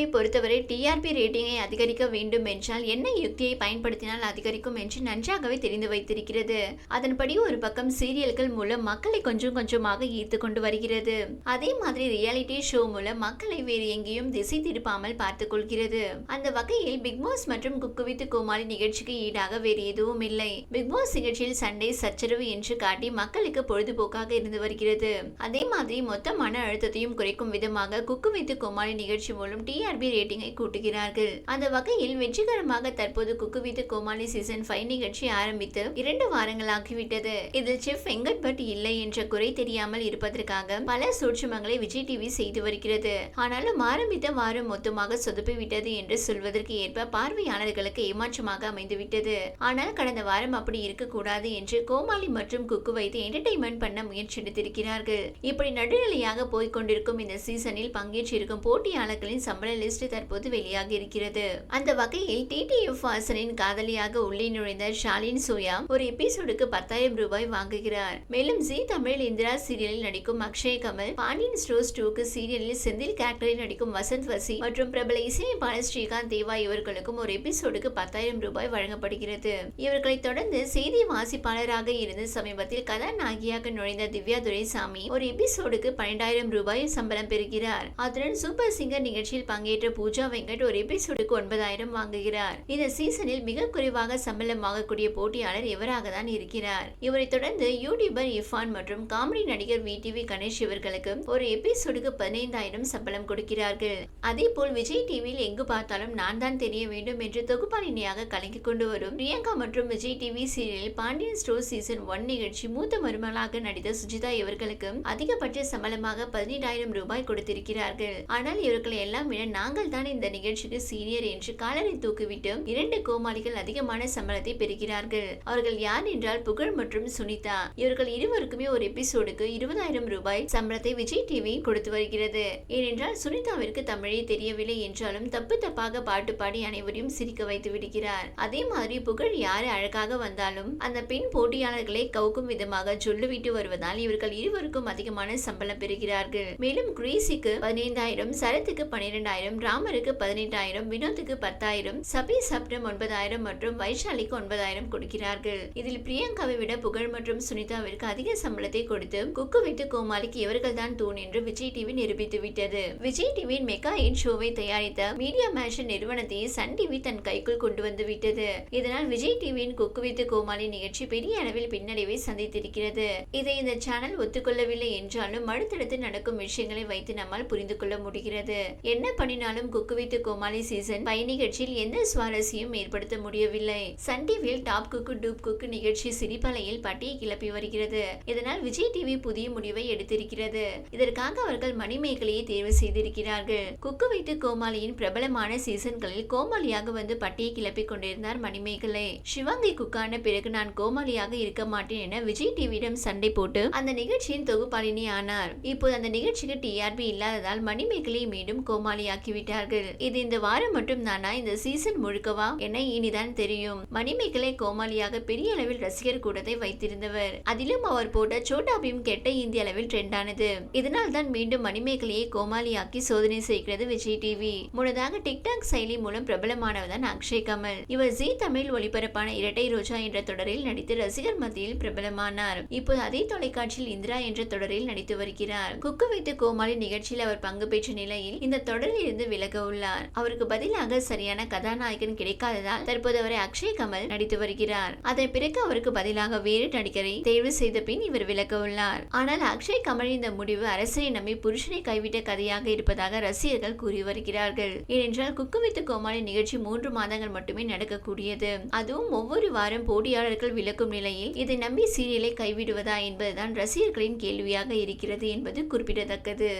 டிவியை பொறுத்தவரை டிஆர்பி ரேட்டிங்கை அதிகரிக்க வேண்டும் என்றால் என்ன யுக்தியை பயன்படுத்தினால் அதிகரிக்கும் என்று நன்றாகவே தெரிந்து வைத்திருக்கிறது. அதன்படி ஒரு பக்கம் சீரியல்கள் மூலம் மக்களை கொஞ்சம் கொஞ்சமாக ஈர்த்து கொண்டு வருகிறது. அதே மாதிரி ரியாலிட்டி ஷோ மூலம் மக்களை வேறு எங்கேயும் திசை திருப்பாமல் பார்த்துக் கொள்கிறது. அந்த வகையில் பிக்பாஸ் மற்றும் குக்கு வித் கோமாளி நிகழ்ச்சிக்கு ஈடாக வேறு எதுவும் இல்லை. பிக்பாஸ் நிகழ்ச்சியில் சண்டை சச்சரவு என்று காட்டி மக்களுக்கு பொழுதுபோக்காக இருந்து வருகிறது. அதே மாதிரி மொத்த மன அழுத்தத்தையும் குறைக்கும் விதமாக குக்கு வித் கோமாளி நிகழ்ச்சி மூலம் டிஆர் டிஆர்பி ரேட்டிங்கை கூட்டுகிறார்கள். அந்த வகையில் வெற்றிகரமாக தற்போது cook with Comali season five நிகழ்ச்சி ஆரம்பித்து இரண்டு வாரங்களாகிவிட்டது. இதில் செஃப் வெங்கட் பட் இல்லை என்ற குறை தெரியாமல் இருப்பதற்காக பல சூட்சமங்களை விஜய் டிவி செய்து வருகிறது. ஆனாலும் ஆரம்பித்த வாரம் மொத்தமாக சொதுப்பி விட்டது என்று சொல்வதற்கு ஏற்ப பார்வையாளர்களுக்கு ஏமாற்றமாக அமைந்துவிட்டது. ஆனால் கடந்த வாரம் அப்படி இருக்கக்கூடாது என்று கோமாளி மற்றும் குக்கு வைத்து என்டர்டைன்மெண்ட் பண்ண முயற்சி எடுத்திருக்கிறார்கள் இப்படி நடுநிலையாக போய்கொண்டிருக்கும் இந்த சீசனில் பங்கேற்றிருக்கும் போட்டியாளர்களின் சம்பள லிஸ்ட் தற்போது வெளியாகி இருக்கிறது. அந்த வகையில் டிடிஎஃப் வாசனின் காதலியாக உள்ளே நுழைந்த ஷாலின் சோயா ஒரு எபிசோடுக்கு பத்தாயிரம் ரூபாய் வாங்குகிறார். மேலும் ஜி தமிழ் இந்திரா சீரியலில் நடிக்கும் அக்ஷய் கமல் பாண்டியன் ஸ்டோர்ஸ் டூக்கு சீரியலில் செந்தில் கேரக்டரில் நடிக்கும் வசந்த் வசி மற்றும் பிரபல இசையமைப்பாளர் ஸ்ரீகாந்த் தேவா இவர்களுக்கும் ஒரு எபிசோடுக்கு பத்தாயிரம் ரூபாய் வழங்கப்படுகிறது. இவர்களை தொடர்ந்து செய்தி வாசிப்பாளராக இருந்து சமீபத்தில் கதாநாயகியாக நுழைந்த திவ்யா துரைசாமி ஒரு எபிசோடுக்கு பன்னெண்டாயிரம் ரூபாய் சம்பளம் பெறுகிறார். அதுடன் சூப்பர் சிங்கர் நிகழ்ச்சியில் பங்கேற்ற பூஜா வெங்கட் ஒரு எபிசோடுக்கு ஒன்பதாயிரம் வாங்குகிறார். இந்த சீசனில் மிக குறைவாக சம்பளம் வாங்கக்கூடிய போட்டியாளர் இவராக தான் இருக்கிறார். இவரை தொடர்ந்து யூடியூபர் இஃபான் மற்றும் காமெடி நடிகர் வி டிவி கணேஷ் இவர்களுக்கு ஒரு எபிசோடுக்கு பதினைந்தாயிரம் சம்பளம் கொடுக்கிறார்கள். அதே போல் விஜய் டிவியில் எங்கு பார்த்தாலும் நான் தான் தெரிய வேண்டும் என்று தொகுப்பாளினியாக கலங்கி கொண்டு வரும் பிரியங்கா மற்றும் விஜய் டிவி சீரியலில் பாண்டியன் ஸ்டோர் சீசன் ஒன் நிகழ்ச்சி மூத்த மருமகளாக நடித்த சுஜிதா இவர்களுக்கு அதிகபட்ச சம்பளமாக பதினெட்டாயிரம் ரூபாய் கொடுத்திருக்கிறார்கள். ஆனால் இவர்களை எல்லாம் விட நாங்கள் தான் இந்த நிகழ்ச்சிக்கு சீனியர் என்று காலரை தூக்கிவிட்டு இரண்டு கோமாளிகள் அதிகமான சம்பளத்தை பெறுகிறார்கள். அவர்கள் யார் என்றால் புகழ் மற்றும் சுனிதா. இவர்கள் இருவருக்குமே ஒரு எபிசோடுக்கு இருபதாயிரம் ரூபாய் சம்பளத்தை விஜய் டிவி கொடுத்து வருகிறது. ஏனென்றால் சுனிதாவிற்கு தமிழே தெரியவில்லை என்றாலும் தப்பு தப்பாக பாட்டு பாடி அனைவரையும் சிரிக்க வைத்து விடுகிறார். அதே மாதிரி புகழ் யாரு அழகாக வந்தாலும் அந்த பெண் போட்டியாளர்களை கவுக்கும் விதமாக சொல்லிவிட்டு வருவதால் இவர்கள் இருவருக்கும் அதிகமான சம்பளம் பெறுகிறார்கள். மேலும் கிரேசிக்கு பதினைந்தாயிரம் சரத்துக்கு பன்னிரெண்டாயிரம் ராமருக்கு பதினெட்டாயிரம் வினோத்துக்கு பத்தாயிரம் சபி சப்ரம் ஒன்பதாயிரம் மற்றும் வைஷாலிக்கு ஒன்பதாயிரம் கொடுக்கிறார்கள். இதில் பிரியங்காவை விட புகழ் மற்றும் சுனிதாவிற்கு அதிக சம்பளத்தை கொடுத்து குக்கு வித்து கோமாளிக்கு இவர்கள் தான் தூண் என்று விஜய் டிவி நிரூபித்து விட்டது. விஜய் டிவியின் மெகா என் ஷோவை தயாரித்த மீடியா மேஷன் நிறுவனத்தை சன் டிவி தன் கைக்குள் கொண்டு வந்து விட்டது. இதனால் விஜய் டிவியின் குக்கு வித்து கோமாளி நிகழ்ச்சி பெரிய அளவில் பின்னடைவை சந்தித்திருக்கிறது. இதை இந்த சேனல் ஒத்துக்கொள்ளவில்லை என்றாலும் அடுத்தடுத்து நடக்கும் விஷயங்களை வைத்து நம்மால் புரிந்து கொள்ள முடிகிறது. என்ன பண்ணினாலும் cook with Comali season by நிகழ்ச்சியில் எந்த சுவாரஸ்யம் ஏற்படுத்த முடியவில்லை. சன் டிவியில் டாப் குக்கு டூப் குக்கு நிகழ்ச்சி சிரிப்பலையில் பட்டியை கிளப்பி வருகிறது. இதனால் விஜய் டிவி புதிய முடிவை எடுத்திருக்கிறது. இதற்காக அவர்கள் மணிமேகலையை தேர்வு செய்திருக்கிறார்கள். குக்கு வைத்து கோமாளியின் பிரபலமான சீசன்களில் கோமாளியாக வந்து பட்டியை கிளப்பி கொண்டிருந்தார் மணிமேகலை. சிவாங்கி குக்கான பிறகு நான் கோமாளியாக இருக்க மாட்டேன் என விஜய் டிவியிடம் சண்டை போட்டு அந்த நிகழ்ச்சியின் தொகுப்பாளினி ஆனார். இப்போது அந்த நிகழ்ச்சிக்கு டிஆர்பி இல்லாததால் மணிமேகலை மீண்டும் கோமாளியாக ஆக்கிவிட்டார்கள் இது இந்த வாரம் மட்டும் தானா? இந்த சீசன் முழுக்கவா? என இனிதான் தெரியும். மணிமேகலை கோமாளியாக பெரிய அளவில் ரசிகர் கூடத்தை வைத்திருந்தவர். அதிலும் அவர் போட்ட சோட்டா பீம் கெட்ட இந்திய அளவில் ட்ரெண்டானது இதனால் தான் மீண்டும் மணிமேகலையை கோமாளியாக்கி சோதனை செய்கிறது விஜய் டிவி முன்னதாக டிக்டாக் செயலி மூலம் பிரபலமானவர் தான் அக்ஷய் கமல். இவர் ஜி தமிழ் ஒளிபரப்பான இரட்டை ரோஜா என்ற தொடரில் நடித்து ரசிகர் மத்தியில் பிரபலமானார். இப்போது அதே தொலைக்காட்சியில் இந்திரா என்ற தொடரில் நடித்து வருகிறார். குக்கு வைத்து கோமாளி நிகழ்ச்சியில் அவர் பங்கு பெற்ற நிலையில் இந்த தொடரில் இருந்து விலக உள்ளார். அவருக்கு பதிலாக சரியான கதாநாயகன் கிடைக்காததால் தற்போது அவரை அக்ஷய் கமல் நடித்து வருகிறார். அதன் பிறகு அவருக்கு பதிலாக வேறு நடிகரை தேர்வு செய்த பின் இவர் விலக உள்ளார். ஆனால் அக்ஷய் கமல் இந்த முடிவு அரசரை நம்பி புருஷனை கைவிட்ட கதையாக இருப்பதாக ரசிகர்கள் கூறி வருகிறார்கள். ஏனென்றால் குக்கு வித்து கோமாளி நிகழ்ச்சி மூன்று மாதங்கள் மட்டுமே நடக்கக்கூடியது. அதுவும் ஒவ்வொரு வாரம் போட்டியாளர்கள் விலக்கும் நிலையில் இதை நம்பி சீரியலை கைவிடுவதா என்பதுதான் ரசிகர்களின் கேள்வியாக இருக்கிறது என்பது குறிப்பிடத்தக்கது.